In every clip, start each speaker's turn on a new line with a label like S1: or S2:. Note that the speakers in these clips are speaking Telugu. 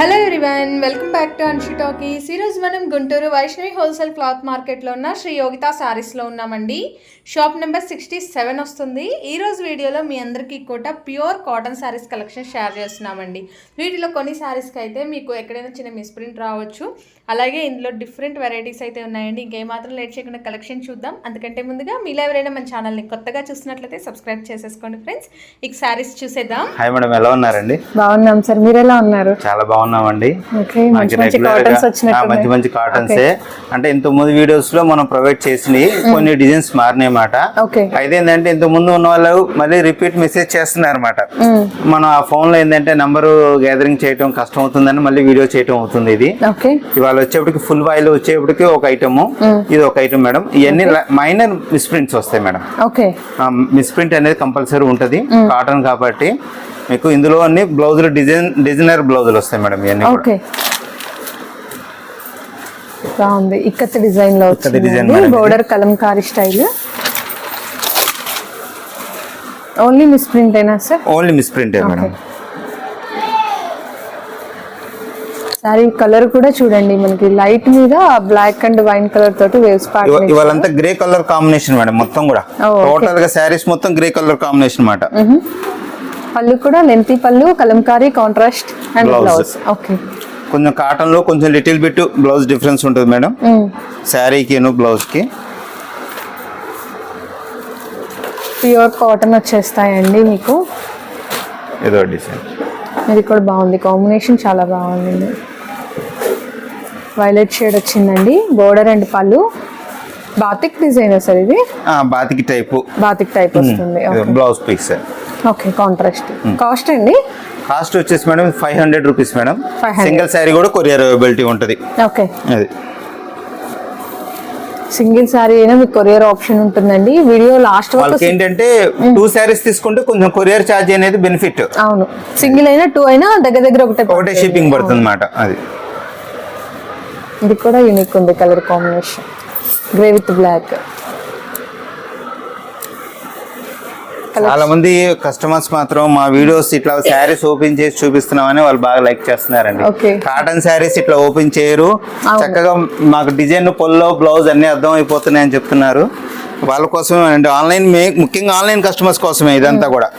S1: Hello everyone welcome back to Anshi talkies ఈరోజు మనం గుంటూరు వైష్ణవి హోల్సేల్ క్లాత్ మార్కెట్లో ఉన్న శ్రీ యోగిత సారీస్లో ఉన్నామండి. షాప్ నెంబర్ సిక్స్టీ సెవెన్ వస్తుంది. ఈ రోజు వీడియోలో మీ అందరికీ కూడా pure cotton saris collection share చేస్తున్నామండి. వీటిలో కొన్ని శారీస్కి అయితే మీకు ఎక్కడైనా చిన్న మిస్ప్రింట్ రావచ్చు. అలాగే ఇందులో డిఫరెంట్ వెరైటీస్ అయితే ఉన్నాయండి. ఇంకేమాత్రం లేట్ చేయకుండా కలెక్షన్ చూద్దాం. అందుకంటే ముందుగా మీలో ఎవరైనా మన ఛానల్ని కొత్తగా చూసినట్లయితే సబ్స్క్రైబ్ చేసేసుకోండి ఫ్రెండ్స్ ఇక శారీస్ చూసేద్దాం.
S2: హాయ్ మేడం ఎలా ఉన్నారండి?
S3: బాగున్నాం సార్ మీరు ఎలా ఉన్నారు?
S2: చాలా బాగున్నామండి
S3: ఓకే మంచి
S2: మనకి
S3: మంచి కాటన్స్
S2: గా- ఆ,
S3: వచ్చినట్టు
S2: మంచి మంచి కాటన్సే అంటే ఇంత ముందు వీడియోస్లో మనం ప్రొవైడ్ చేసినవి కొన్ని డిజైన్స్ మారినాయి మాట అయితే ఏంటంటే ఇంత ముందు ఉన్న వాళ్ళు మళ్ళీ రిపీట్ మెసేజ్ చేస్తున్నారు అనమాట మనం ఆ ఫోన్లో ఏంటంటే నంబరు గ్యాదరింగ్ చేయడం కష్టం అవుతుందని మళ్ళీ వీడియో చేయడం అవుతుంది ఇది. ఇవాళ వచ్చేప్పటికి ఫుల్ వాయిల్ వచ్చేప్పటికి ఒక ఐటమ్ ఇది ఒక ఐటమ్ మేడం. ఇవన్నీ మైనర్ మిస్ప్రింట్స్ వస్తాయి మేడం.
S3: ఓకే
S2: మిస్ప్రింట్ అనేది కంపల్సరీ ఉంటుంది. కాటన్ కాబట్టి మీకు ఇందులో అన్ని బ్లౌజులు డిజైన్ డిజైనర్ బ్లౌజులు వస్తాయి మేడం. ఇవన్నీ కూడా.
S3: ఓకే. బాగుంది. ఇక్కత్
S2: డిజైన్లో
S3: వచ్చింది
S2: madam.
S3: Border Kalamkari style. Only misprint అయినా sir?
S2: Only misprint madam
S3: okay. Sari colour కూడా చూడండి మనకి. లైట్ మీద బ్లాక్ అండ్ వైన్ కలర్ తోటి వేవ్స్ పార్ట్
S2: ఇవాళంతా గ్రే కలర్ కాంబినేషన్ మేడం మొత్తం కూడా. టోటల్గా శారీస్ మొత్తం గ్రే కలర్ కాంబినేషన్ మాట.
S3: పళ్ళు కూడా లెంతీ పళ్ళు Kalamkari contrast and. Blouse okay
S2: కొంచెం కాటన్లో కొంచెం లిటిల్ బిట్ బ్లౌజ్ డిఫరెన్స్ ఉంటుంది మేడం. శారీకి బ్లౌజ్కి.
S3: ప్యూర్ కాటన్ వచ్చేస్తాయండి మీకు.
S2: ఏదో డిజైన్
S3: ఇది కూడా బాగుంది. కాంబినేషన్ చాలా బాగుంది. వైలెట్ షేడ్ వచ్చిందండి. బోర్డర్ అండ్ పళ్ళు. బాతిక్ డిజైన్ సార్ ఇది?
S2: బాతికి టైపు.
S3: బాతిక్ టైప్ వస్తుంది.
S2: Blouse piece.
S3: Okay contrast. Cost అండి?
S2: కాస్ట్ వచ్చేసి madam five hundred rupees madam.
S3: 500.
S2: Single sari కూడా కొరియర్ అవైలబిలిటీ ఉంటుంది.
S3: ఓకే.
S2: అది.
S3: సింగిల్ సారీ అయినా మీకు కొరియర్ ఆప్షన్ ఉంటుందండి. వీడియో లాస్ట్ వరకు
S2: ఏంటంటే టూ శారీస్ తీసుకుంటే కొంచెం కొరియర్ ఛార్జ్ అనేది బెనిఫిట్.
S3: అవును. సింగిల్ అయినా టూ అయినా దగ్గర దగ్గర ఒకటే
S2: ఒకటే షిప్పింగ్ పడుతుంది అన్నమాట అది.
S3: ఇది కూడా యూనిక్ ఉంది colour combination grey with black
S2: చాలా మంది కస్టమర్స్ మాత్రం మా వీడియోస్ ఇట్లా శారీస్ ఓపెన్ చేసి చూపిస్తున్నామని వాళ్ళు బాగా లైక్ చేస్తున్నారండి. కాటన్ శారీస్ ఇట్లా ఓపెన్ చేయరు. చక్కగా మాకు డిజైన్ పొల్లో బ్లౌజ్ అన్ని అర్థం అయిపోతున్నాయి అని చెప్తున్నారు. వాళ్ళ కోసమే అంటే ఆన్లైన్ ముఖ్యంగా ఆన్లైన్ కస్టమర్స్ కోసమే ఇదంతా కూడా.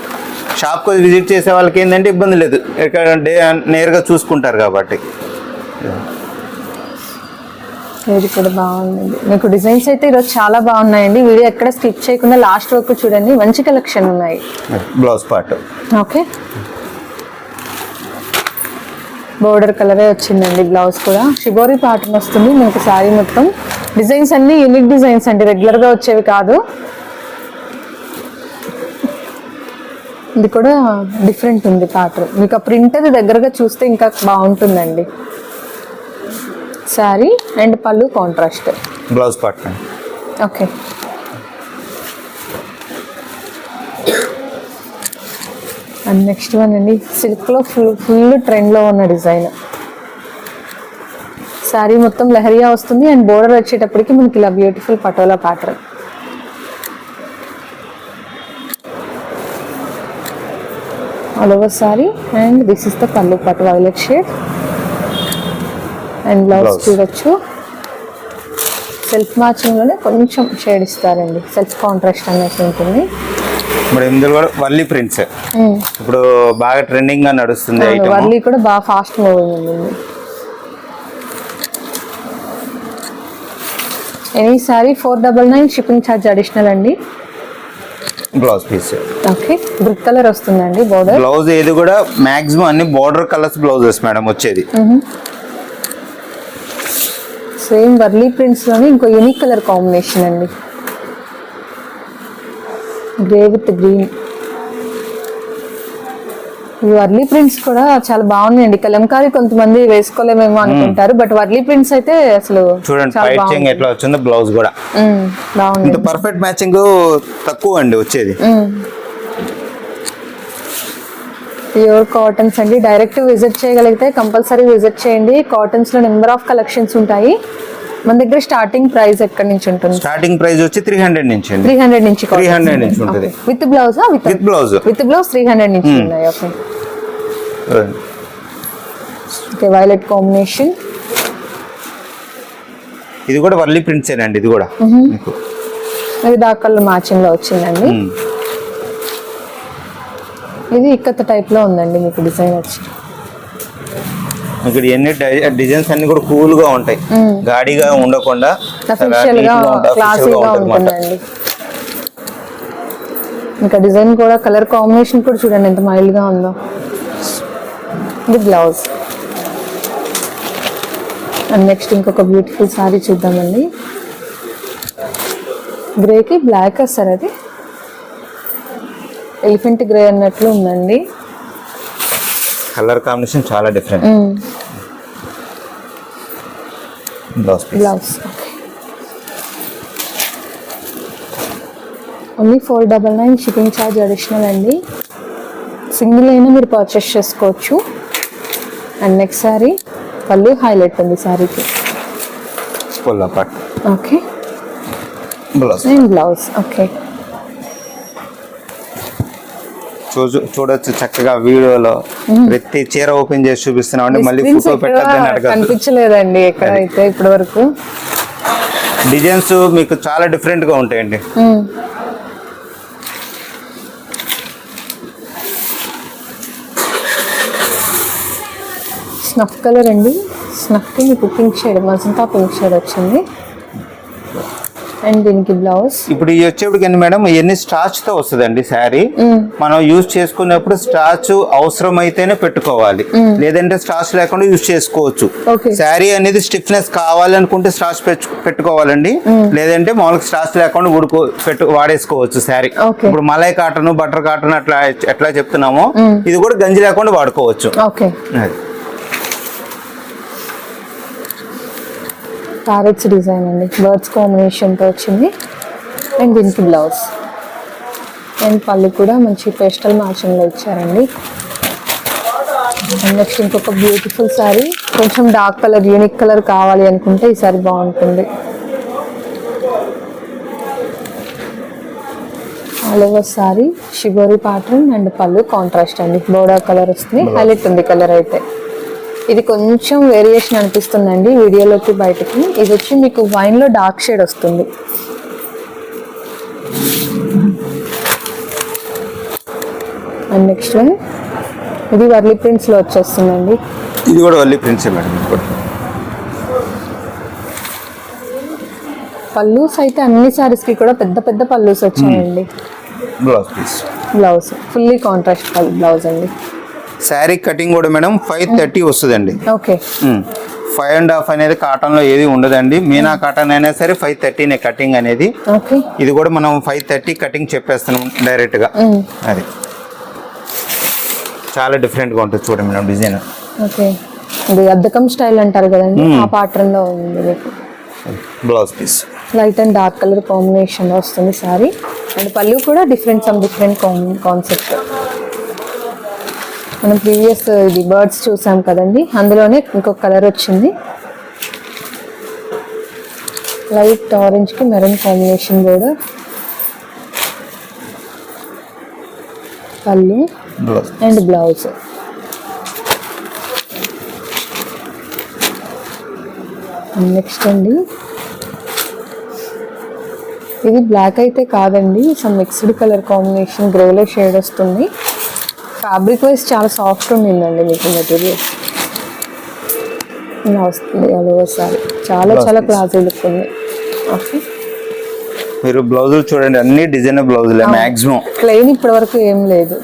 S2: షాప్కి విజిట్ చేసే వాళ్ళకి ఏంటంటే ఇబ్బంది లేదు. ఇక్కడ డే- నేరుగా చూసుకుంటారు కాబట్టి.
S3: ఇది కూడా బాగుంది మీకు డిజైన్స్ అయితే ఈరోజు చాలా బాగున్నాయండి. వీడియో ఎక్కడ స్కిప్ చేయకుండా లాస్ట్ వరకు చూడండి. మంచి కలెక్షన్ ఉన్నాయి.
S2: Blouse part.
S3: ఓకే. బోర్డర్ కలరే వచ్చిందండి బ్లౌజ్ కూడా. షిబోరి ప్యాటర్న్ వస్తుంది మీకు శారీ మొత్తం. డిజైన్స్ అన్ని యూనిక్ డిజైన్స్ అండి. రెగ్యులర్గా వచ్చేవి కాదు. ఇది కూడా డిఫరెంట్ ఉంది ప్యాటర్న్ మీకు ఆ ప్రింట్ అది దగ్గరగా చూస్తే ఇంకా బాగుంటుందండి. శారీ అండ్ పళ్ళు contrast
S2: blouse part
S3: okay. And next one అండి సిల్క్లో ఫుల్ ఫుల్ ట్రెండ్లో ఉన్న డిజైన్. శారీ మొత్తం లెహరియా వస్తుంది అండ్ బోర్డర్ వచ్చేటప్పటికి మనకి ఇలా beautiful patola pattern all over sari and this is the పళ్ళు పట్టు వైలెట్ షేడ్ అండ్ బ్లౌజ్. చూడొచ్చు. సెల్ఫ్ మ్యాచింగ్లోనే కొంచెం షేడ్ ఇస్తారండి. సెల్ఫ్ కాంట్రాస్ట్ అనేది ఉంటుంది.
S2: ఇప్పుడు ఇందులో కూడా వల్లి ప్రింట్స్ ఇప్పుడు బాగా ట్రెండింగ్గా నడుస్తుంది
S3: వర్లీ కూడా బాగా ఫాస్ట్ మూవింగ్ ఉంది. Any sari four double nine shipping charge additional అండి.
S2: Blouse piece
S3: okay brick colour వస్తుందండి బోర్డర్
S2: బ్లౌజ్ ఏది కూడా మాక్సిమం అన్ని బార్డర్ కలర్స్ బ్లౌజెస్ మేడం వచ్చేది.
S3: సేమ్ వర్లీ ప్రింట్స్లోని ఇంకో యూనిక్ కలర్ కాంబినేషన్ అండి. గ్రే విత్ గ్రీన్ ఈ వర్లీ ప్రింట్స్ కూడా చాలా బాగున్నాయండి. కలంకారీ కొంతమంది వేసుకోలేమేమో అనుకుంటారు బట్ వర్లీ ప్రింట్స్ అయితే అసలు
S2: చూడండి ఎట్లా వచ్చిందో బ్లౌజ్ కూడా.
S3: బాగుంది.
S2: పర్ఫెక్ట్ మ్యాచింగ్ తక్కువ అండి వచ్చేది.
S3: ప్యూర్ కాటన్స్ అండి. డైరెక్ట్ విజిట్ చేయగలిగితే కంపల్సరీ విజిట్ చేయండి. కాటన్స్లో నెంబర్ ఆఫ్ కలెక్షన్స్ ఉంటాయి. మన దగ్గర స్టార్టింగ్ ప్రైస్ ఎక్కడి నుంచి ఉంటుంది?
S2: స్టార్టింగ్ ప్రైస్ వచ్చి త్రీ హండ్రెడ్ నుంచి
S3: త్రీ హండ్రెడ్ నుంచి
S2: 300 నుంచి ఉంటుంది.
S3: With blouse with
S2: blouse
S3: with blouse three hundred నుంచి ఉన్నాయి. ఓకే ఓకే వైలెట్ కాంబినేషన్
S2: ఇది కూడా వర్లీ ప్రింట్స్ అండి ఇది కూడా. మీకు.
S3: ఇది కలర్ మ్యాచింగ్లో వచ్చిందండి.
S2: ఉమ్.
S3: ఇది ఇక్కత టైప్లో ఉందండి మీకు డిజైన్ వచ్చి.
S2: ఇక్కడ ఎన్ని డిజైన్స్ అన్ని కూడా కూల్గా ఉంటాయి. గాడిగా ఉండకుండా
S3: ఇంకా డిజైన్ కూడా కలర్ కాంబినేషన్ కూడా చూడండి ఎంత మైల్డ్గా ఉందో. ఇది బ్లౌజ్ అండ్ నెక్స్ట్ ఇంకొక బ్యూటిఫుల్ సారీ చూద్దామండి. గ్రేకి బ్లాక్ వస్తారు అది? ఎలిఫెంట్ గ్రే అన్నట్లు ఉందండి.
S2: కలర్ కాంబినేషన్ చాలా different. Blouse
S3: blouse only four double nine shipping charge additional అండి. సింగిల్ అయినా మీరు పర్చేస్ చేసుకోవచ్చు. అండ్ నెక్స్ట్ సారీ పళ్ళు హైలైట్ ఉంది సారీకి okay.
S2: Blouse.
S3: And blouse okay.
S2: చూడొచ్చు చక్కగా వీడియోలో. ప్రతి చీర ఓపెన్ చేసి చూపిస్తున్నాం అంటే మళ్ళీ ఫోటో పెట్టద్దని
S3: కనిపించలేదండి ఎక్కడైతే ఇప్పటి వరకు.
S2: డిజైన్స్ మీకు చాలా డిఫరెంట్గా ఉంటాయండి
S3: స్నఫ్ కలర్ అండి. స్నఫ్కి మీకు pink shade magenta pink shade వచ్చింది. అండ్ దీనికి బ్లౌజ్.
S2: ఇప్పుడు ఈ వచ్చేప్పటికి మేడం? ఇవన్నీ స్టార్చ్తో వస్తుందండి శారీ. మనం యూజ్ చేసుకున్నప్పుడు స్టార్చ్ అవసరం అయితేనే పెట్టుకోవాలి లేదంటే స్టార్చ్ లేకుండా యూజ్ చేసుకోవచ్చు. శారీ అనేది స్టిఫ్నెస్ కావాలనుకుంటే స్టార్చ్ పెట్టుకోవాలండి. లేదంటే మామూలుగా స్టార్చ్ లేకుండా ఉడుకో పెట్టు వాడేసుకోవచ్చు శారీ. ఇప్పుడు మలై కాటన్ బటర్ కాటన్ అట్లా ఎట్లా చెప్తున్నామో. ఇది కూడా గంజి లేకుండా వాడుకోవచ్చు.
S3: ఓకే ప్యారెట్స్ డిజైన్ అండి. బర్డ్స్ కాంబినేషన్తో వచ్చింది. అండ్ దీనికి బ్లౌజ్ అండ్ పళ్ళు కూడా మంచి పేస్టల్ మ్యాచింగ్లో ఇచ్చారండి. అండ్ నెక్స్ట్ ఇంకొక బ్యూటిఫుల్ సారీ కొంచెం డార్క్ కలర్ యూనిక్ కలర్ కావాలి అనుకుంటే ఈ సారీ బాగుంటుంది. All over sari shibori pattern and పళ్ళు కాంట్రాస్ట్ అండి. బోడా కలర్ వస్తుంది. హైలైట్ ఉంది కలర్ అయితే. ఇది కొంచెం వేరియేషన్ అనిపిస్తుందండి వీడియోలోకి బయటకి. ఇది వచ్చి మీకు వైన్లో డార్క్ షేడ్ వస్తుంది. అండ్ నెక్స్ట్ వన్ ఇది వర్లీ ప్రింట్స్లో వచ్చేస్తుందండి.
S2: ఇది కూడా వల్లి ప్రిన్సే మేడం.
S3: పల్లూస్ అయితే అన్ని సారీస్కి కూడా పెద్ద పెద్ద పల్లూస్ వచ్చాయండి.
S2: Blouse piece
S3: blouse fully contrast blouse అండి.
S2: శారీ కటింగ్ కూడా మేడం ఫైవ్ థర్టీ వస్తుందండి.
S3: ఓకే.
S2: ఫైవ్ అండ్ హాఫ్ అనేది కాటన్లో ఏది ఉండదండి. మీనా కాటన్ అయినా సరే ఫైవ్ థర్టీనే కటింగ్ అనేది.
S3: ఓకే.
S2: ఇది కూడా మనం ఫైవ్ థర్టీ కటింగ్ చెప్పేస్తున్నాం డైరెక్ట్గా. అది. చాలా డిఫరెంట్గా ఉంటుంది చూడండి మేడం డిజైన్.
S3: ఇది అద్దకం స్టైల్ అంటారు కదండి. ఆ ప్యాటర్న్లో ఉంది మీకు
S2: blouse piece
S3: light and dark colour combination వస్తుంది సారీ అండ్ పళ్ళు కూడా డిఫరెంట్ సమ్ డిఫరెంట్ కాన్సెప్ట్ మనం ప్రీవియస్ ఇది బర్డ్స్ చూసాం కదండి. అందులోనే ఇంకొక కలర్ వచ్చింది. లైట్ ఆరెంజ్కి మెరూన్ కాంబినేషన్ కూడా. పళ్ళు అండ్ బ్లౌజ్. నెక్స్ట్ అండి. ఇది బ్లాక్ అయితే కాదండి. సమ్ మిక్స్డ్ కలర్ కాంబినేషన్ గ్రేలో షేడ్ వస్తుంది. ఫ్యాబ్రిక్ వైజ్ చాలా సాఫ్ట్ ఉండిందండి మీకు మెటీరియల్. ఇలా వస్తుంది అలా సారీ. చాలా చాలా. క్లాసీ లుక్ ఉంది ఓకే.
S2: మీరు బ్లౌజులు చూడండి అన్ని డిజైన్ బ్లౌజులే మాక్సిమం
S3: ప్లెయిన్ ఇప్పటి వరకు ఏం లేదు.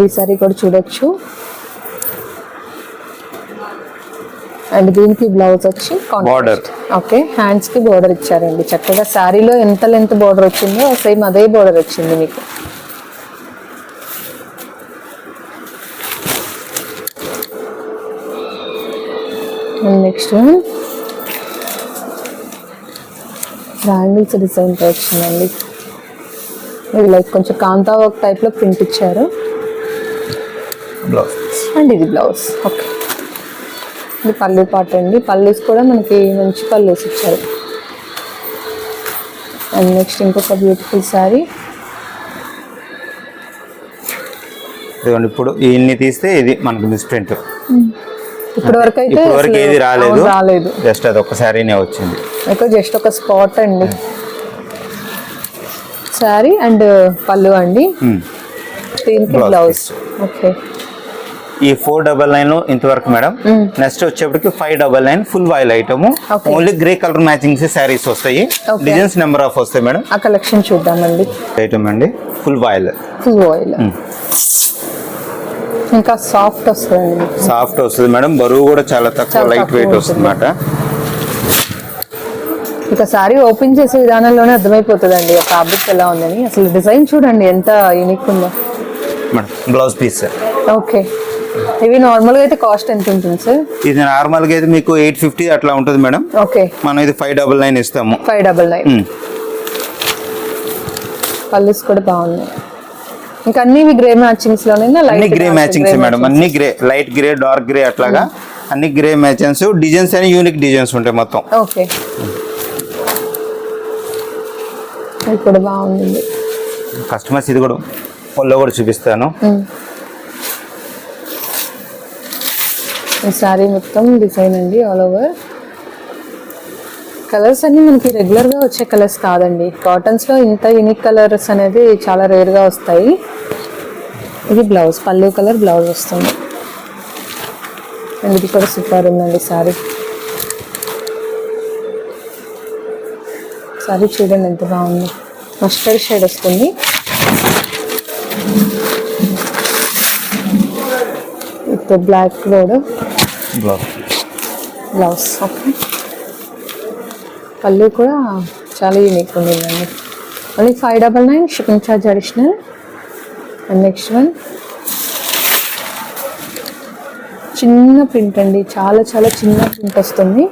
S3: అండ్ ఈ సారీ కూడా చూడొచ్చు. అండ్ దీనికి బ్లౌజ్ వచ్చి
S2: Border.
S3: ఓకే హ్యాండ్స్కి బోర్డర్ ఇచ్చారండి. చక్కగా శారీలో ఎంత లెంత్ బోర్డర్ వచ్చిందో సేమ్ అదే బోర్డర్ వచ్చింది మీకు. నెక్స్ట్ ట్రయాంగిల్స్ డిజైన్తో వచ్చిందండి ఇది లైక్ కొంచెం కాంతా వర్క్ టైప్లో ప్రింట్ ఇచ్చారు.
S2: బ్లౌజ్.
S3: అండ్ ఇది బ్లౌజ్. ఓకే. ఇది పళ్ళు పాట అండి. పల్లూస్ కూడా మనకి మంచి పల్లూస్ ఇచ్చారు. అండ్ నెక్స్ట్ ఇంకొక బ్యూటిఫుల్ శారీ
S2: ఇదిగోండి ఇప్పుడు ఇన్ని తీస్తే ఇది మనకు మిస్ప్రింట్
S3: ఇప్పటి వరకు అయితే
S2: వరకు ఏది రాలేదు.
S3: రాలేదు.
S2: జస్ట్ అది ఒక శారీనే వచ్చింది.
S3: అయితే జస్ట్ ఒక స్పాట్ అండి. శారీ అండ్ పళ్ళు అండి. దీనికి బ్లౌజ్ ఓకే
S2: ఈ ఫోర్ డబల్ నైన్ ఇంతవరకు మేడం. నెక్స్ట్ వచ్చేప్పటికి five double nine full voile item. Only grey colour matching saris వస్తాయి. డిజైన్స్ నెంబర్ ఆఫ్ వస్తాయి మేడం.
S3: ఆ కలెక్షన్ చూద్దామండి.
S2: ఐటమ్ అండి. ఫుల్ వాయిల్
S3: ఫుల్ ఆయిల్ ఇంకా సాఫ్ట్ వస్తుందండి.
S2: సాఫ్ట్ వస్తుంది మేడం. బరువు కూడా చాలా తక్కువ లైట్ వెయిట్. వస్తుంది అన్నమాట.
S3: ఇక సారీ ఓపెన్ చేసే విధానంలోనే అర్థమైపోతుందండి. ఫ్యాబ్రిక్ ఎలా ఉందని. అసలు డిజైన్ చూడండి ఎంత యూనిక్ ఉందో.
S2: Madam blouse piece.
S3: ఓకే. ఇవి నార్మల్గా అయితే కాస్ట్ ఎంత ఉంటుంది సార్?
S2: ఇది నార్మల్గా అయితే మీకు ఎయిట్ ఫిఫ్టీ అట్లా ఉంటుంది మేడం.
S3: ఓకే.
S2: మనం ఇది ఫైవ్ డబల్ నైన్ ఇస్తాము.
S3: Five double nine. పల్లెస్ కూడా బాగున్నాయి. ఇంకా అన్ని ఇవి గ్రే మ్యాచింగ్స్లోనే
S2: అన్ని గ్రే మ్యాచింగ్స్ మేడం. అన్ని grey light grey dark grey అట్లాగా అన్ని గ్రే మ్యాచింగ్స్ డిజైన్స్ అని యూనిక్ డిజైన్స్ ఉంటాయి మొత్తం.
S3: ఓకే. ఇది కూడా బాగుంది.
S2: కస్టమర్స్ ఇది కూడా పొల్లో కూడా చూపిస్తాను.
S3: ఈ సారీ మొత్తం డిజైన్ అండి ఆల్ ఓవర్. కలర్స్ అన్ని మనకి రెగ్యులర్గా వచ్చే కలర్స్ కాదండి. కాటన్స్లో ఇంత యూనిక్ కలర్స్ అనేది చాలా రేర్గా వస్తాయి. ఇది బ్లౌజ్ పళ్ళు కలర్ బ్లౌజ్ వస్తుంది. అండ్ ఇది కూడా సూపర్ ఉందండి సారీ. సారీ చూడండి ఎంత బాగుంది. మస్టర్డ్ షేడ్ వస్తుంది. With black road.
S2: Blouse
S3: blouse okay పళ్ళు కూడా చాలా యూనిక్ ఉండిందండి మళ్ళీ five double nine shipping charge additional and next one చిన్న ప్రింట్ అండి. చాలా చాలా చిన్న ప్రింట్ వస్తుంది.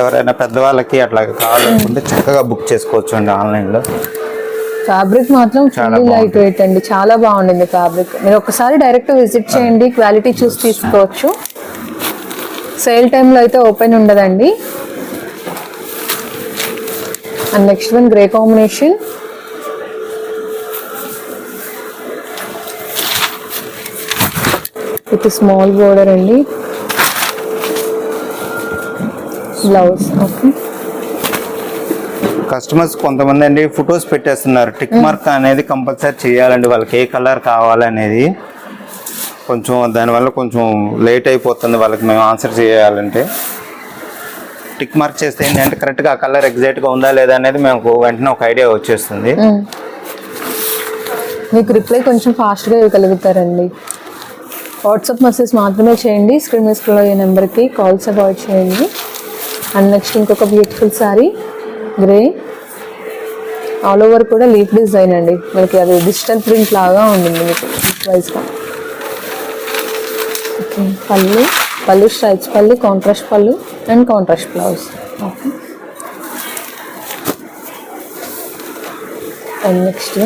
S2: ఎవరైనా పెద్దవాళ్ళకి అట్లా కావాలనుకుంటే చక్కగా బుక్ చేసుకోవచ్చు అండి ఆన్లైన్లో.
S3: ఫ్యాబ్రిక్ మాత్రం
S2: చాలా
S3: లైట్. వెయిట్ అండి. చాలా బాగుండింది ఫ్యాబ్రిక్. మీరు ఒకసారి డైరెక్ట్ విజిట్ చేయండి. క్వాలిటీ చూసి తీసుకోవచ్చు. సేల్ టైంలో అయితే ఓపెన్ ఉండదండి. And next one grey combination with small border అండి. బ్లౌజ్ ఓకే
S2: కస్టమర్స్ కొంతమంది అండి ఫొటోస్ పెట్టేస్తున్నారు. టిక్ మార్క్ అనేది కంపల్సరీ చేయాలండి. వాళ్ళకి ఏ కలర్ కావాలనేది కొంచెం దానివల్ల కొంచెం లేట్ అయిపోతుంది. వాళ్ళకి మేము ఆన్సర్ చేయాలంటే. టిక్ మార్క్ చేస్తే ఏంటంటే కరెక్ట్గా ఆ కలర్ ఎగ్జాక్ట్గా ఉందా లేదా అనేది మేము వెంటనే ఒక ఐడియా వచ్చేస్తుంది.
S3: మీకు రిప్లై కొంచెం ఫాస్ట్గా ఇవ్వగలుగుతారండి. వాట్సాప్ మెసేజ్ మాత్రమే చేయండి. స్క్రీన్ మీద స్క్రోల్ అయ్యే నెంబర్కి కాల్స్ అవాయిడ్ చేయండి. అండ్ నెక్స్ట్ ఇంకొక beautiful sari grey all over కూడా లీఫ్ డిజైన్ అండి. మనకి అది డిజిటల్ ప్రింట్ లాగా ఉంటుంది మీకు వైజ్గా ఓకే పళ్ళు పళ్ళు స్ట్రైచ్ పళ్ళు కాంట్రాస్ట్ పళ్ళు and contrast blouse okay and next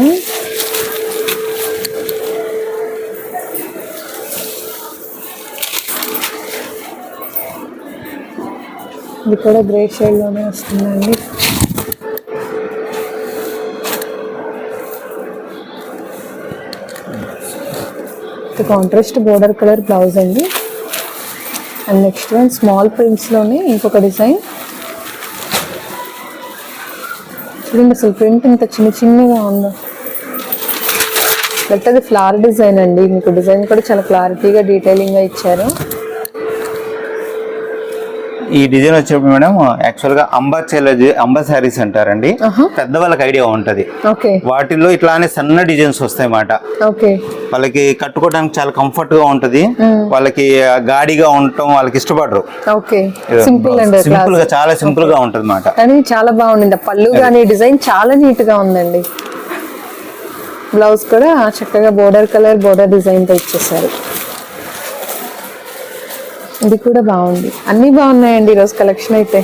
S3: ఇది కూడా గ్రే షేడ్లోనే వస్తుందండి. కాంట్రాస్ట్ బోర్డర్ కలర్ బ్లౌజ్ అండి. అండ్ నెక్స్ట్ వన్ స్మాల్ ప్రింట్స్లోనే ఇంకొక డిజైన్ చూడండి అసలు ప్రింట్ ఇంత చిన్న చిన్నగా ఉందో. బట్ అది ఫ్లవర్ డిజైన్ అండి. మీకు డిజైన్ కూడా చాలా క్లారిటీగా డీటెయిలింగ్గా ఇచ్చారు.
S2: ఈ డిజైన్ వచ్చేప్పుడు మేడం యాక్చువల్గా అంబా చెల్లె అంబా శారీస్ అంటారండి. పెద్దవాళ్ళకి ఐడియా ఉంటది.
S3: ఓకే
S2: వాటిల్లో ఇట్లానే సన్న డిజైన్స్ వస్తాయి అన్నమాట
S3: ఓకే
S2: వాళ్ళకి కట్టుకోవడానికి చాలా కంఫర్ట్గా ఉంటది వాళ్ళకి గాడిగా ఉండటం వాళ్ళకి ఇష్టపడరు.
S3: ఓకే.
S2: సింపుల్గా చాలా సింపుల్గా ఉంటది
S3: కానీ చాలా బాగుంది పళ్ళు కానీ డిజైన్ చాలా నీట్గా ఉందండి. బ్లౌజ్ కూడా చక్కగా బోర్డర్ కలర్ బోర్డర్ డిజైన్తో ఇచ్చేసారు. ఇది కూడా బాగుంది. అన్ని బాగున్నాయండి ఈరోజు కలెక్షన్ అయితే.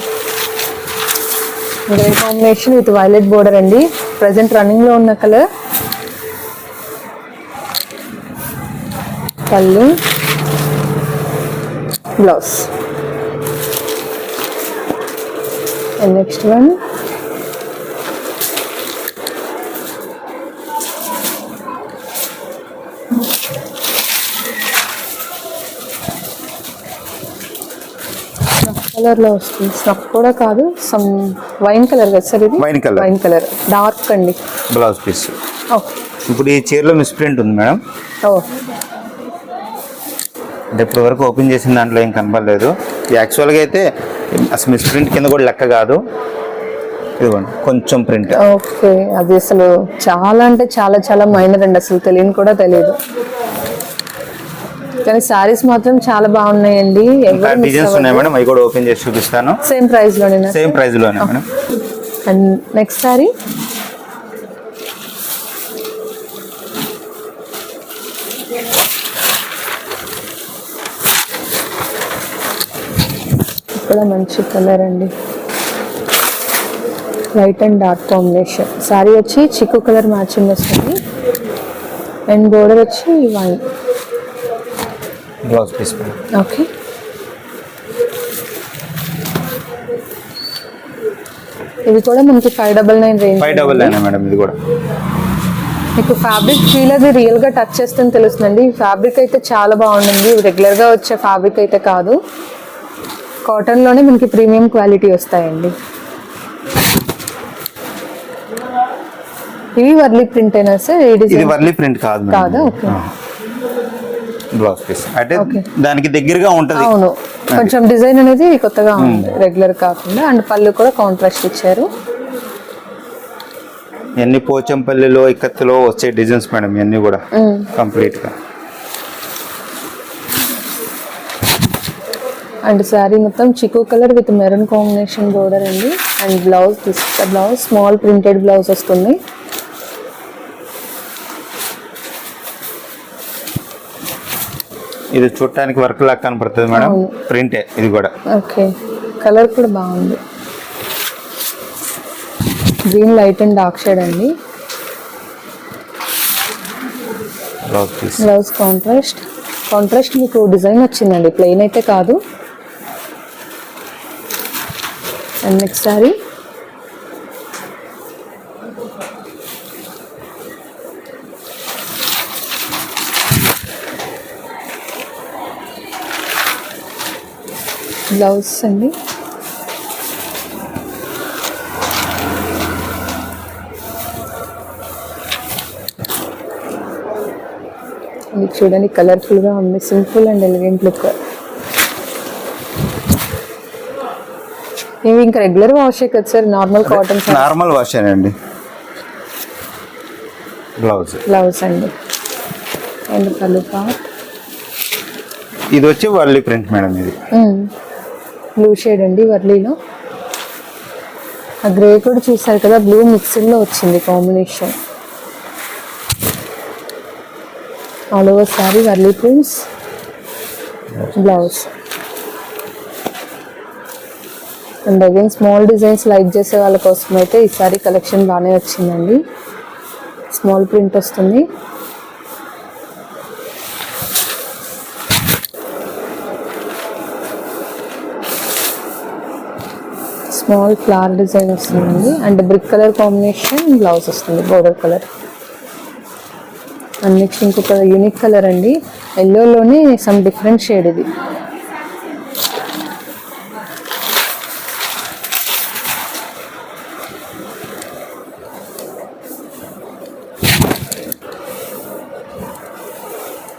S3: Grey combination with violet border అండి. ప్రజెంట్ రన్నింగ్లో ఉన్న కలర్. పళ్ళు. బ్లౌజ్ అండ్ నెక్స్ట్ వన్ కలర్లో వస్తుంది. స్నఫ్ కూడా కాదు సమ్ వైన్ కలర్ కదా సార్ ఇది?
S2: Wine colour.
S3: Wine colour dark అండి.
S2: బ్లౌజ్ పీస్
S3: ఓకే
S2: ఇప్పుడు ఈ చీరలో మిస్ప్రింట్ ఉంది మేడం.
S3: ఓ
S2: అంటే ఇప్పటి వరకు ఓపెన్ చేసిన దాంట్లో ఏం కనపడలేదు యాక్చువల్గా అయితే అసలు మిస్ప్రింట్ కింద కూడా లెక్క కాదు. ఇదిగోండి కొంచెం ప్రింట్
S3: ఓకే అది అసలు చాలా అంటే చాలా చాలా మైనర్ అండి అసలు తెలియని కూడా తెలియదు. కానీ సారీస్ మాత్రం చాలా బాగున్నాయండి.
S2: డిజైన్స్ ఉన్నాయి మేడం అవి కూడా ఓపెన్ చేసి చూపిస్తాను.
S3: సేమ్ ప్రైస్లోనే
S2: సేమ్ ప్రైస్లోనే మేడం.
S3: అండ్ నెక్స్ట్ సారీ ఇక్కడ మంచి కలర్ అండి. White and dark combination sari వచ్చి చిక్కు కలర్ మ్యాచింగ్ వస్తుంది అండ్ బోర్డర్ వచ్చి wine
S2: blouse piece madam
S3: okay ఇది కూడా మనకి five double nine range
S2: five double nine madam ఇది కూడా.
S3: మీకు ఫ్యాబ్రిక్ ఫీల్ అది రియల్గా టచ్ చేస్తుంది తెలుస్తుందండి. ఫ్యాబ్రిక్ అయితే చాలా బాగుంటుంది రెగ్యులర్గా వచ్చే ఫ్యాబ్రిక్ అయితే కాదు. కాటన్లోనే మనకి ప్రీమియం క్వాలిటీ వస్తాయండి. ఇవి వర్లీ ప్రింట్ అయినా సార్
S2: ఇది వర్లీ ప్రింట్ కాదు.
S3: కాదా? ఓకే.
S2: బ్లౌజ్ పీస్ అంటే. దానికి దగ్గరగా ఉంటది.
S3: అవును. కొంచెం డిజైన్ అనేది కొత్తగా ఉంది రెగ్యులర్ కాకుండా. అండ్ పళ్ళు కూడా కాంట్రాస్ట్ ఇచ్చారు.
S2: ఇవన్నీ పోచంపల్లిలో ఇక్కత్తులో వచ్చే డిజైన్స్ మేడం ఇవన్నీ కూడా కంప్లీట్
S3: అండ్ శారీ మొత్తం చిక్కు colour with maroon combination border అండి. And blouse blouse. Small printed blouse వస్తుంది.
S2: ఇది చూడటానికి వర్క్ లాగా కనపడుతుంది మేడం. ప్రింటే ఇది కూడా.
S3: ఓకే. కలర్ కూడా బాగుంది. Green light and dark shade అండి.
S2: బ్లౌజ్
S3: కాంట్రాస్ట్ కాంట్రాస్ట్ మీకు డిజైన్ వచ్చిందండి. ప్లెయిన్ అయితే కాదు. అండ్ నెక్స్ట్ శారీ బ్లౌజ్ అండి. ఇది చూడండి కలర్ఫుల్గా ఉంది. సింపుల్ అండ్ ఎలిగెంట్ లుక్ ఇవి ఇంకా రెగ్యులర్ వాష్ కదా sir? Normal cotton
S2: normal wash అండి. బ్లౌజ్
S3: బ్లౌజ్ అండి. అండ్ పళ్ళు పాట్
S2: ఇది వచ్చి వర్లీ ప్రింట్ మేడం ఇది.
S3: బ్లూ షేడ్ అండి వర్లీలో. ఆ గ్రే కూడా చూసారు కదా బ్లూ మిక్స్డ్లో వచ్చింది combination all over sari Warli prints blouse and again small designs like చేసే వాళ్ళ కోసం అయితే ఈసారి కలెక్షన్ బాగానే వచ్చిందండి. స్మాల్ ప్రింట్ వస్తుంది. స్మాల్ ఫ్లవర్ డిజైన్ వస్తుందండి. And brick colour combination blouse వస్తుంది బోర్డర్ కలర్ అండ్ నెక్స్ట్ ఇంకొక యూనిక్ కలర్ అండి. ఎల్లోలోనే సమ్ డిఫరెంట్ షేడ్ ఇది.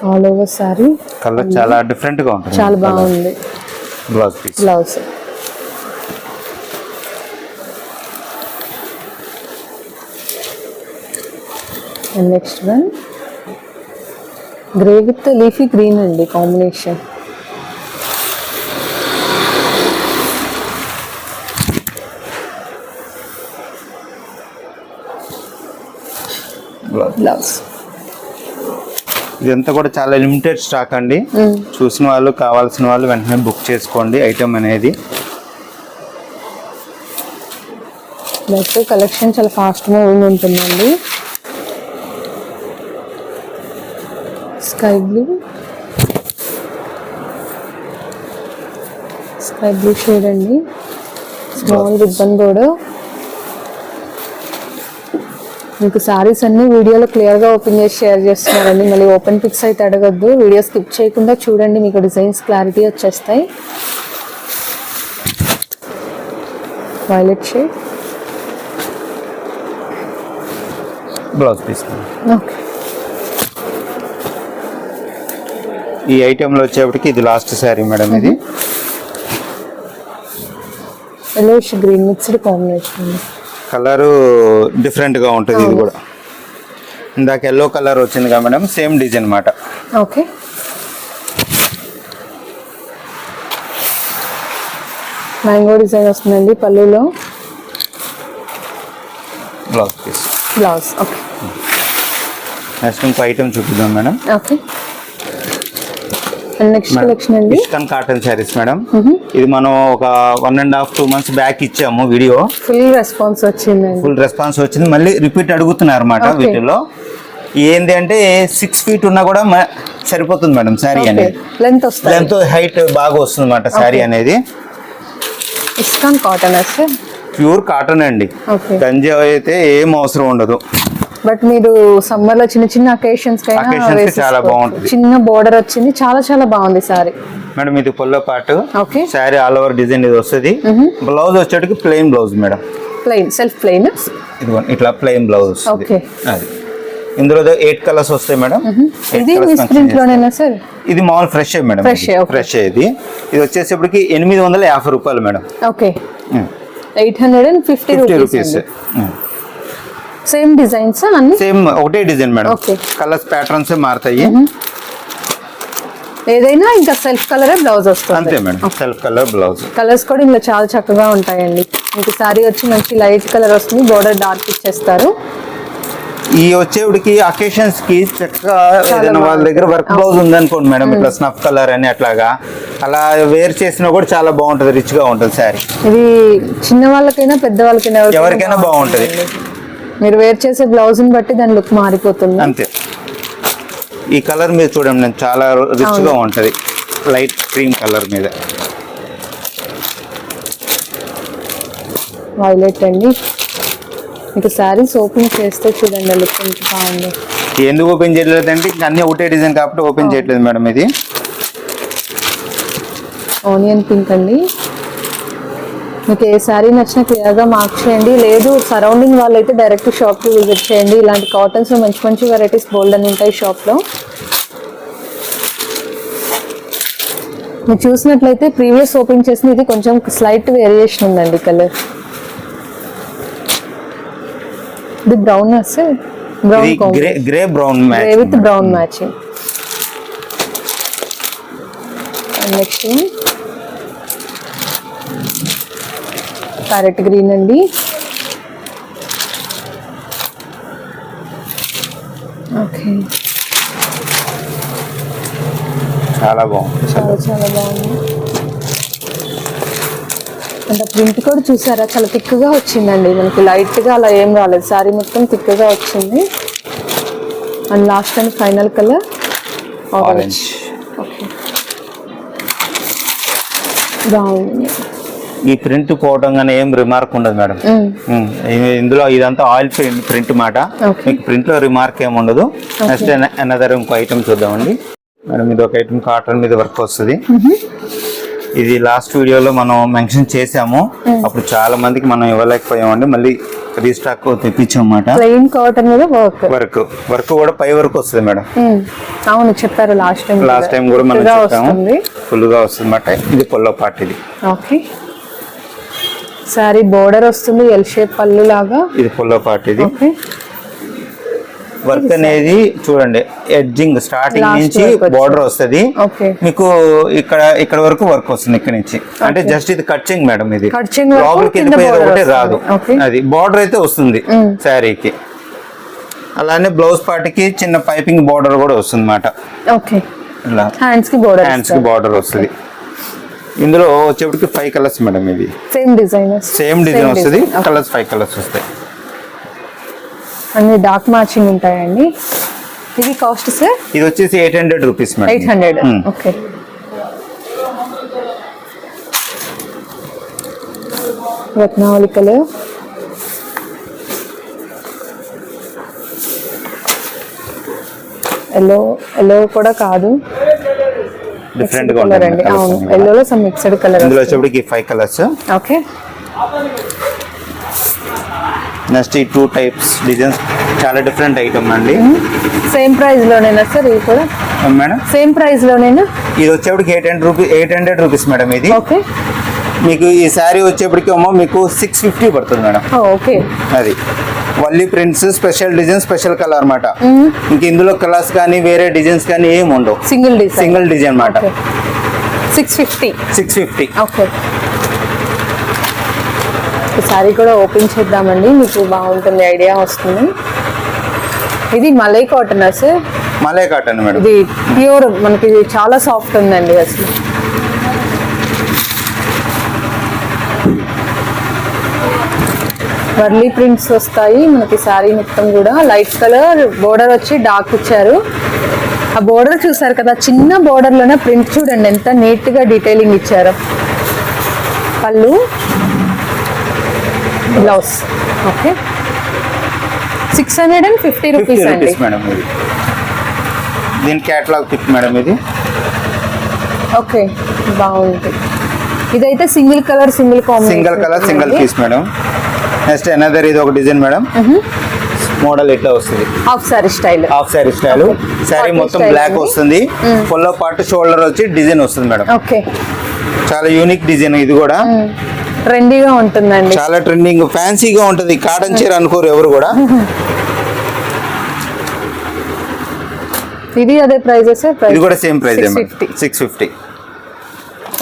S3: ఆల్ ఓవర్ సారీ
S2: కలర్ చాలా డిఫరెంట్గా ఉంటుంది.
S3: చాలా బాగుంది.
S2: Blouse piece
S3: blouse next one grey with leafy green అండి కాంబినేషన్
S2: బ్లౌజ్. ఇదంతా కూడా చాలా లిమిటెడ్ స్టాక్ అండి. చూసిన వాళ్ళు కావాల్సిన వాళ్ళు వెంటనే బుక్ చేసుకోండి ఐటమ్ అనేది.
S3: నెక్స్ట్ కలెక్షన్ చాలా ఫాస్ట్ మూవింగ్ ఉంటుందండి. Sky blue sky blue shade అండి. స్మాల్ రిబ్బన్ బోర్డు మీకు సారీస్ అన్ని వీడియోలో క్లియర్గా ఓపెన్ చేసి షేర్ చేస్తున్నారండి. మళ్ళీ ఓపెన్ పిక్స్ అయితే అడగద్దు. వీడియో స్కిప్ చేయకుండా చూడండి మీకు డిజైన్స్ క్లారిటీ వచ్చేస్తాయి. Violet shade
S2: blouse piece
S3: okay
S2: ఈ ఐటెంలో వచ్చేప్పటికి ఇది లాస్ట్ శారీ మేడం ఇది.
S3: ఎలోష్ గ్రీన్ మిక్స్డ్ కాంబినేషన్ అండి
S2: కలరు డిఫరెంట్గా ఉంటుంది ఇది కూడా. ఇందాక ఎల్లో కలర్ వచ్చింది కదా మేడం సేమ్ డిజైన్ అన్నమాట.
S3: ఓకే. మ్యాంగో డిజైన్ వస్తుందండి పళ్ళులో.
S2: Blouse piece
S3: blouse okay.
S2: Next ఇంకో ఐటమ్ చూపిద్దాం madam.
S3: Okay.
S2: ISKCON cotton saris madam ఇది మనం ఒక one and half two months back ఇచ్చాము వీడియో
S3: ఫుల్ రెస్పాన్స్ వచ్చిందండి.
S2: ఫుల్ రెస్పాన్స్ వచ్చింది. మళ్ళీ రిపీట్ అడుగుతున్నారు అనమాట. వీటిలో ఏంది అంటే సిక్స్ ఫీట్ ఉన్నా కూడా సరిపోతుంది మేడం శారీ అనేది.
S3: లెంత్
S2: లెంత్ హైట్ బాగా వస్తుంది అనమాట శారీ. అనేది.
S3: ఇస్కాన్ కాటన్
S2: ప్యూర్ కాటన్ అండి. గంజి అయితే ఏం అవసరం ఉండదు.
S3: బట్ మీరు సమ్మర్లో చిన్న చిన్న అకేషన్స్
S2: చాలా బాగుంటుంది.
S3: చిన్న బోర్డర్ వచ్చింది. చాలా చాలా బాగుంది సారీ
S2: మేడం ఇది పొల్లో పాటు.
S3: Okay
S2: sari all over design ఇది వస్తుంది. Blouse వచ్చేటికి plain blouse madam.
S3: Plain self plain
S2: ఇది ఇట్లా ప్లెయిన్ బ్లౌజ్
S3: Okay.
S2: అది. ఇందులో ఎయిట్ కలర్స్ వస్తాయి మేడం.
S3: ఇది ప్రింట్. లోనేనా సార్
S2: ఇది మామూలు ఫ్రెష్ మేడం
S3: okay.
S2: ఫ్రెష్ ఇది. ఇది వచ్చేసేపటికి ఎనిమిది వందల యాభై రూపాయలు madam.
S3: Okay eight hundred and. Fifty rupees same designs అన్ని?
S2: సేమ్ ఒకటే డిజైన్ మేడం. కలర్స్ ప్యాటర్న్స్ మారుతాయి.
S3: ఏదైనా ఇంకా సెల్ఫ్ కలరే బ్లౌజ్ వస్తుంది.
S2: అంతే madam self colour blouse
S3: colours కూడా ఇందులో చాలా చక్కగా ఉంటాయండి. మీకు సారీ వచ్చి మంచి లైట్ కలర్ వస్తుంది బోర్డర్ డార్క్ ఇచ్చేస్తారు.
S2: ఈ వచ్చేవాడికి అకేషన్స్కి చక్కగా ఏదైనా వాళ్ళ దగ్గర. వర్క్ బ్లౌజ్ ఉందనుకోండి మేడం ఇట్లా స్నఫ్ కలర్ అని అట్లాగా. అలా వేర్ చేసినా కూడా చాలా బాగుంటది రిచ్గా ఉంటుంది శారీ
S3: ఇది చిన్న వాళ్ళకైనా పెద్ద వాళ్ళకైనా
S2: ఎవరికైనా బాగుంటది.
S3: మీరు వేర్ చేసే బ్లౌజ్ని బట్టి దాని లుక్ మారిపోతుంది.
S2: అంతే. ఈ కలర్ మీద చూడండి నేను చాలా రిచ్గా ఉంటది. లైట్ క్రీమ్ కలర్ మీద.
S3: వైలెట్ అండి. మీకు శారీస్ ఓపెన్ చేస్తే చూడండి లుక్ ఎంత బాగుంది.
S2: ఎందుకు ఓపెన్ చేయట్లేదు అంటే ఇంకా అన్ని ఒకటే డిజైన్ కాబట్టి ఓపెన్ చేయట్లేదు మేడం ఇది.
S3: ఆనియన్ పింక్ అండి. మీకు ఏ శారీ నచ్చినా క్లియర్గా మార్క్ చేయండి. లేదు సరౌండింగ్ వాళ్ళైతే డైరెక్ట్ షాప్కి విజిట్ చేయండి. ఇలాంటి కాటన్స్ మంచి మంచి వెరైటీస్ బోల్డ్ అని ఉంటాయి షాప్లో మీరు చూసినట్లయితే ప్రీవియస్ ఓపెన్ చేసిన ఇది కొంచెం స్లైట్ వేరియేషన్ ఉందండి కలర్ ఇది brown brown
S2: grey brown
S3: grey with brown matching next parrot green అండి. ఓకే.
S2: చాలా బాగుంది
S3: చాలా చాలా బాగుంది. అంటే ప్రింట్ కూడా చూసారా? చాలా థిక్గా వచ్చిందండి. మనకి లైట్గా అలా ఏం రాలేదు. సారీ మొత్తం థిక్గా వచ్చింది. And last and final colour orange. Okay. బాగుంది.
S2: ఈ ప్రింట్ పోవడం కానీ ఏం రిమార్క్ ఉండదు మేడం. ఇందులో ఇదంతా ఆయిల్ ప్రింట్ ప్రింట్ మాట. మీకు ప్రింట్లో రిమార్క్ ఏమి ఉండదు నెక్స్ట్ అనదర్ ఇంకో ఐటమ్ చూద్దామండి. మేడం ఇది ఒక ఐటమ్ కాటన్ మీద వర్క్ వస్తుంది. ఇది లాస్ట్ వీడియోలో మనం మెన్షన్ చేసాము అప్పుడు చాలా మందికి మనం ఇవ్వలేకపోయామండి. మళ్ళీ రీస్టాక్ తెప్పించాం అన్నమాట
S3: ప్లెయిన్ కాటన్ మీద వర్క్
S2: వర్క్ వర్క్ కూడా పై వరకు వస్తుంది మేడం.
S3: అవును చెప్పారు లాస్ట్ టైం
S2: లాస్ట్ టైం కూడా మనం చెప్పాము. ఫుల్గా వస్తుంది అన్నమాట ఇది పొల్లో పార్ట్ ఇది.
S3: ఓకే. సారీ బోర్డర్ వస్తుంది ఎల్ షేప్ పళ్ళు లాగా.
S2: ఇది పొల్లో పార్ట్ ఇది. వర్క్ అనేది చూడండి ఎడ్జింగ్ స్టార్టింగ్ నుంచి. బార్డర్ వస్తుంది. మీకు ఇక్కడ ఇక్కడ వరకు వర్క్ వస్తుంది ఇక్కడ నుంచి. అంటే జస్ట్ ఇది కట్చింగ్ మేడం ఇది. లోపలికి ఒకటే. రాదు. అది బార్డర్ అయితే వస్తుంది. శారీకి అలానే బ్లౌజ్ పార్ట్కి చిన్న పైపింగ్ బార్డర్ కూడా వస్తుంది అన్నమాట
S3: ఓకే
S2: ఇలా.
S3: హ్యాండ్స్కి బోర్డర్
S2: హ్యాండ్స్కి బార్డర్ వస్తుంది. ఇందులో వచ్చేప్పటికి ఫైవ్ కలర్స్ మేడం ఇది.
S3: సేమ్ డిజైన్
S2: సేమ్ డిజైన్ వస్తుంది. కలర్స్ ఫైవ్ కలర్స్ వస్తాయి.
S3: అన్ని డార్క్ మ్యాచింగ్ ఉంటాయండి. ఇది కాస్ట్ సార్
S2: ఇది వచ్చేసి eight hundred rupees madam
S3: eight hundred. Okay Ratnavali colour yellow yellow కూడా కాదు. డిఫరెంట్గా
S2: ఉంటుంది
S3: ఎల్లోలో సమ్ మిక్స్డ్ కలర్
S2: ఇందులో వచ్చేప్పటికి ఫైవ్ కలర్స్
S3: ఓకే
S2: నెక్స్ట్ ఈ టూ టైప్స్ డిజైన్స్ చాలా డిఫరెంట్ ఐటమ్ అండి.
S3: సేమ్ ప్రైస్ లోనేనా సార్ ఇది కూడా?
S2: మేడం.
S3: సేమ్ ప్రైస్ లోనేనా?
S2: ఇది వచ్చేప్పటికి eight hundred rupees eight hundred rupees madam ఇది.
S3: ఓకే
S2: మీకు ఈ శారీ వచ్చేప్పటికి ఏమో మీకు సిక్స్ ఫిఫ్టీ పడుతుంది మేడం.
S3: ఓకే
S2: అది. Valli prints special design special colour అన్నమాట. ఇంక ఇందులో కలర్స్ కానీ వేరే డిజైన్స్ కానీ ఏమి ఉండవు.
S3: సింగిల్ డిజైన్
S2: సింగిల్ డిజైన్ అన్నమాట.
S3: Okay six fifty
S2: six fifty
S3: okay sari కూడా ఓపెన్ చేద్దామండి. మీకు బాగుంటుంది ఐడియా వస్తుంది. ఇది malai cotton sir?
S2: Malai cotton madam.
S3: ఇది ప్యూర్ మనకి చాలా సాఫ్ట్ ఉందండి అసలు. వర్లీ ప్రింట్స్ వస్తాయి. మనకి శారీ మొత్తం కూడా. లైట్ కలర్ బోర్డర్ వచ్చి డార్క్ ఇచ్చారు. ఆ బోర్డర్ చూసారు కదా చిన్న border లోనే ప్రింట్ చూడండి. ఎంత నీట్గా డీటెయిలింగ్ ఇచ్చారు. పళ్ళు blouse. Okay. Six hundred and fifty rupees అండి
S2: మేడం ఇది. దీని క్యాటలాగ్ పిక్ మేడం ఇది.
S3: ఓకే. బాగుంది. ఇదైతే single colour single combination
S2: single colour single piece madam. Next another ఇది ఒక డిజైన్ మేడం మోడల్ ఇట్లా వస్తుంది?
S3: Half sari style
S2: half sari style
S3: Cotton
S2: మొత్తం బ్లాక్. వస్తుంది. ఫుల్లో పాటు షోల్డర్ వచ్చి డిజైన్ వస్తుంది మేడం
S3: ఓకే
S2: చాలా యూనిక్ డిజైన్ ఇది కూడా.
S3: ట్రెండీగా ఉంటుందండి.
S2: చాలా ట్రెండింగ్ ఫ్యాన్సీగా ఉంటది. కాటన్ చీర అనుకోరు ఎవరు కూడా.
S3: ఇది అదే ప్రైజెస్
S2: ఇది కూడా same price six fifty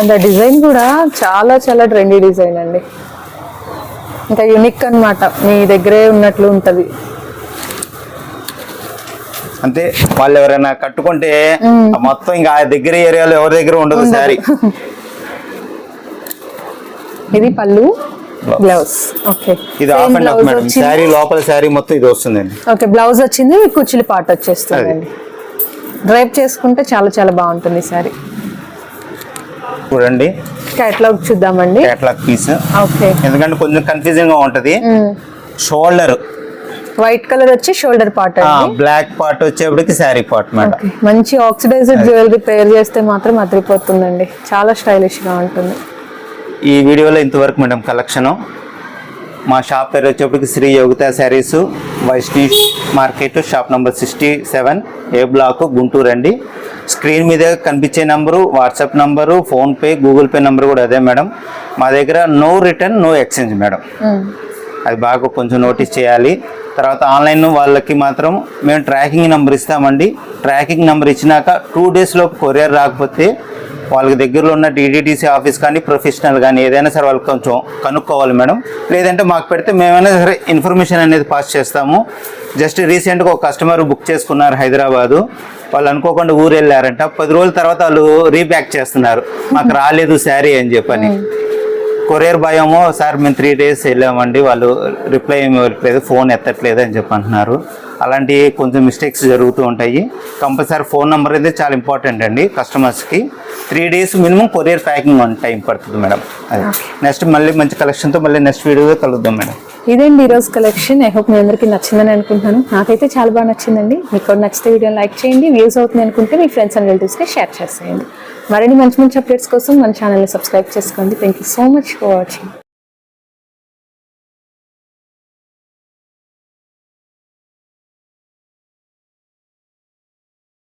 S3: and design కూడా చాలా చాలా ట్రెండీ డిజైన్ అండి. ఇంకా యునిక్ అన్నమాట. మీ దగ్గరే ఉన్నట్లు ఉంటది.
S2: అంతే వాళ్ళు ఎవరైనా కట్టుకుంటే మొత్తం ఇంకా ఆ దగ్గర ఏరియాలో ఎవరి దగ్గర ఉండదు శారీ.
S3: ఇది పళ్ళు. బ్లౌజ్. ఓకే.
S2: ఇది అండ్ మేడం శారీ లోపల శారీ మొత్తం ఇది వస్తుందండి.
S3: ఓకే బ్లౌజ్ వచ్చింది కుచ్చిలి పాట వచ్చేస్తుందండి. డ్రైప్ చేసుకుంటే చాలా చాలా బాగుంటుంది సారీ
S2: చూడండి.
S3: కేటలాగ్ చూద్దామండి.
S2: కేటలాగ్ పీస్
S3: ఓకే
S2: ఎందుకంటే కొంచెం కన్ఫ్యూజింగ్గా ఉంటది. షోల్డర్
S3: వైట్ కలర్ వచ్చి షోల్డర్ పార్ట్
S2: బ్లాక్ పార్ట్ వచ్చేప్పటికి శారీ పార్ట్ మేడం
S3: మంచి ఆక్సిడైజ్డ్ జ్యువెలరీ పేర్ చేస్తే మాత్రం అదిరిపోతుందండి. చాలా స్టైలిష్గా ఉంటుంది.
S2: ఈ వీడియోలో ఇంతవరకు మేడం కలెక్షను మా షాప్ పేరు వచ్చేప్పటికి Shri Yogita saris Vaishnavi market shop number sixty seven A block Guntur అండి. స్క్రీన్ మీద కనిపించే number WhatsApp number PhonePe Google Pay number కూడా అదే మేడం. మా దగ్గర no return no exchange madam. అది బాగా కొంచెం నోటీస్ చేయాలి. తర్వాత ఆన్లైన్ వాళ్ళకి మాత్రం మేము ట్రాకింగ్ నెంబర్ ఇస్తామండి. ట్రాకింగ్ నెంబర్ ఇచ్చినాక టూ డేస్లో కొరియర్ రాకపోతే వాళ్ళకి దగ్గరలో ఉన్న టీటీడీసీ ఆఫీస్ కానీ ప్రొఫెషనల్ కానీ ఏదైనా సరే వాళ్ళు కొంచెం కనుక్కోవాలి మేడం. లేదంటే మాకు పెడితే మేమైనా సరే ఇన్ఫర్మేషన్ అనేది పాస్ చేస్తాము. జస్ట్ రీసెంట్గా ఒక కస్టమర్ బుక్ చేసుకున్నారు హైదరాబాదు. వాళ్ళు అనుకోకుండా ఊరు వెళ్ళారంట. పది రోజుల తర్వాత వాళ్ళు రీబ్యాక్ చేస్తున్నారు. మాకు రాలేదు శారీ అని చెప్పని. కొరియర్ బాయ్ ఏమో సార్ మేము త్రీ డేస్ వెళ్ళామండి. వాళ్ళు రిప్లై ఏమి ఇవ్వట్లేదు ఫోన్ ఎత్తట్లేదు అని చెప్పి అంటున్నారు అలాంటి కొంచెం మిస్టేక్స్ జరుగుతూ ఉంటాయి. కంపల్సరీ ఫోన్ నెంబర్ అయితే చాలా ఇంపార్టెంట్ అండి కస్టమర్స్కి three days minimum courier packing one time పడుతుంది మేడం. అది. నెక్స్ట్ మళ్ళీ మంచి కలెక్షన్తో మళ్ళీ నెక్స్ట్ వీడియోలో కలుద్దాం మేడం.
S3: ఇదండి ఈరోజు కలెక్షన్ ఐ హోప్ మీ అందరికీ నచ్చిందని అనుకుంటున్నాను. నాకైతే చాలా బాగా నచ్చిందండి. మీకు నచ్చితే వీడియో లైక్ చేయండి. వ్యూస్ అవుతుంది అనుకుంటే మీ ఫ్రెండ్స్ అండ్ రిలేటివ్స్కి షేర్ చేసేయండి. మరిన్ని మంచి మంచి అప్డేట్స్ కోసం మన ఛానల్ని సబ్స్క్రైబ్ చేసుకోండి. Thank you so much for watching